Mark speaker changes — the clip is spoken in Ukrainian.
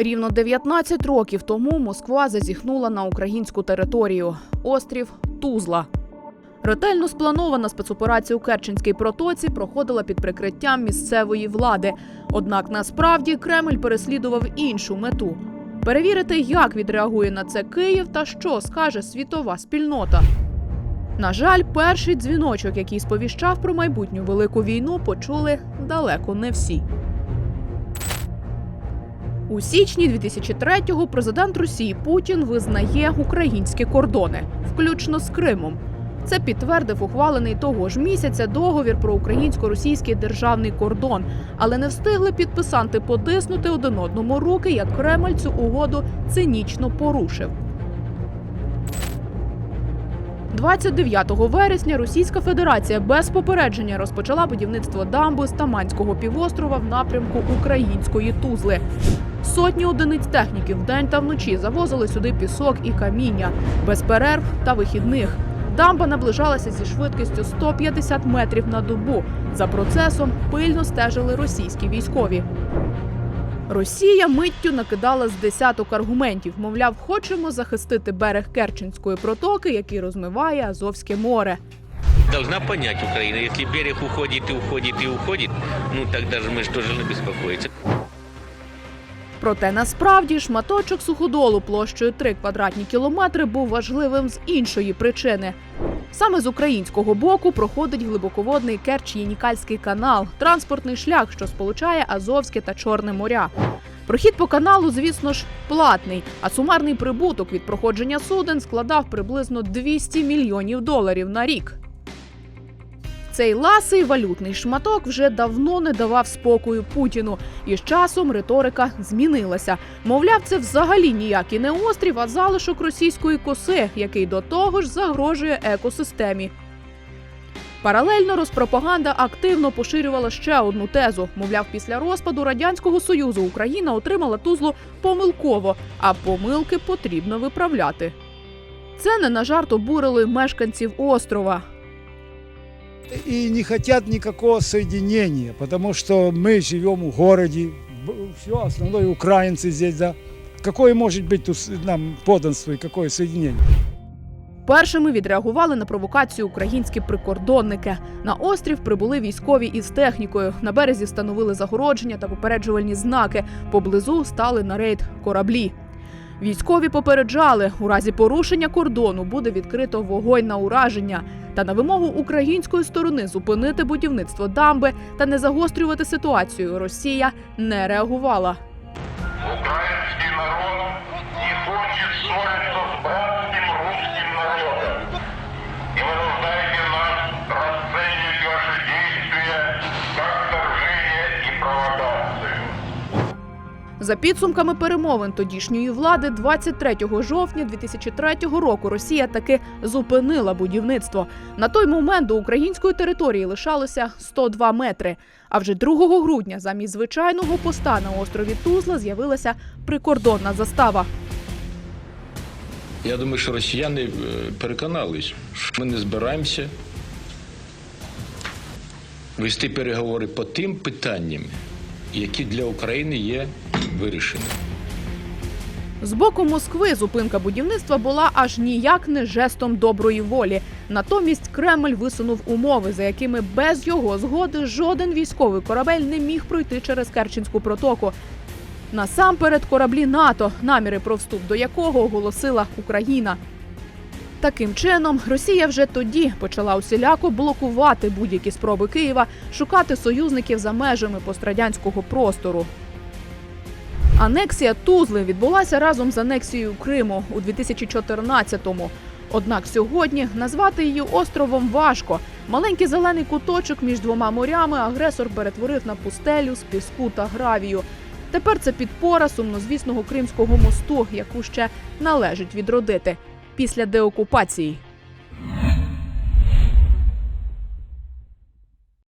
Speaker 1: Рівно 19 років тому Москва зазіхнула на українську територію острів Тузла. Ретельно спланована спецоперація у Керченській протоці проходила під прикриттям місцевої влади. Однак насправді Кремль переслідував іншу мету перевірити, як відреагує на це Київ та що скаже світова спільнота. На жаль, перший дзвіночок, який сповіщав про майбутню велику війну, почули далеко не всі. У січні 2003-го президент Росії Путін визнає українські кордони, включно з Кримом. Це підтвердив ухвалений того ж місяця договір про українсько-російський державний кордон, але не встигли підписанти потиснути один одному руки, як Кремль цю угоду цинічно порушив. 29 вересня Російська Федерація без попередження розпочала будівництво дамби з Таманського півострова в напрямку української Тузли. Сотні одиниць техніки вдень та вночі завозили сюди пісок і каміння без перерв та вихідних. Дамба наближалася зі швидкістю 150 метрів на добу. За процесом пильно стежили російські військові. Росія миттю накидала з десяток аргументів. Мовляв, хочемо захистити берег Керченської протоки, який розмиває Азовське море.
Speaker 2: Должна понять Украина, если берег уходит и уходит и уходит, ну тогда же мы же тоже должны беспокоиться.
Speaker 1: Проте насправді шматочок суходолу площею 3 квадратні кілометри був важливим з іншої причини. Саме з українського боку проходить глибоководний Керч-Єнікальський канал, транспортний шлях, що сполучає Азовське та Чорне моря. Прохід по каналу, звісно ж, платний, а сумарний прибуток від проходження суден складав приблизно 200 мільйонів доларів на рік. Цей ласий валютний шматок вже давно не давав спокою Путіну, і з часом риторика змінилася. Мовляв, це взагалі ніякий не острів, а залишок російської коси, який до того ж загрожує екосистемі. Паралельно розпропаганда активно поширювала ще одну тезу. Мовляв, після розпаду радянського союзу Україна отримала тузлу помилково, а помилки потрібно виправляти. Це не на жарт обурили мешканців острова
Speaker 3: и не хотят никакого соединения, потому что мы живем в городе, все основное украинцы здесь, да. Какое может быть тут с- нам подданство и какое соединение?
Speaker 1: Першими відреагували на провокацію українські прикордонники. На острів прибули військові із технікою. На березі встановили загородження та попереджувальні знаки. Поблизу стали на рейд кораблі. Військові попереджали, у разі порушення кордону буде відкрито вогонь на ураження. Та на вимогу української сторони зупинити будівництво дамби та не загострювати ситуацію. Росія не реагувала. За підсумками перемовин тодішньої влади, 23 жовтня 2003 року Росія таки зупинила будівництво. На той момент до української території лишалося 102 метри. А вже 2 грудня замість звичайного поста на острові Тузла з'явилася прикордонна застава.
Speaker 4: Я думаю, що росіяни е, переконались, що ми не збираємося вести переговори по тим питанням, які для України є вирішеними.
Speaker 1: З боку Москви зупинка будівництва була аж ніяк не жестом доброї волі. Натомість Кремль висунув умови, за якими без його згоди жоден військовий корабель не міг пройти через Керченську протоку. Насамперед кораблі НАТО, наміри про вступ до якого оголосила Україна. Таким чином, Росія вже тоді почала усіляко блокувати будь-які спроби Києва шукати союзників за межами пострадянського простору. Анексія Тузли відбулася разом з анексією Криму у 2014-му. Однак сьогодні назвати її островом важко. Маленький зелений куточок між двома морями агресор перетворив на пустелю з піску та гравію. Тепер це підпора сумнозвісного кримського мосту, яку ще належить відродити після деокупації.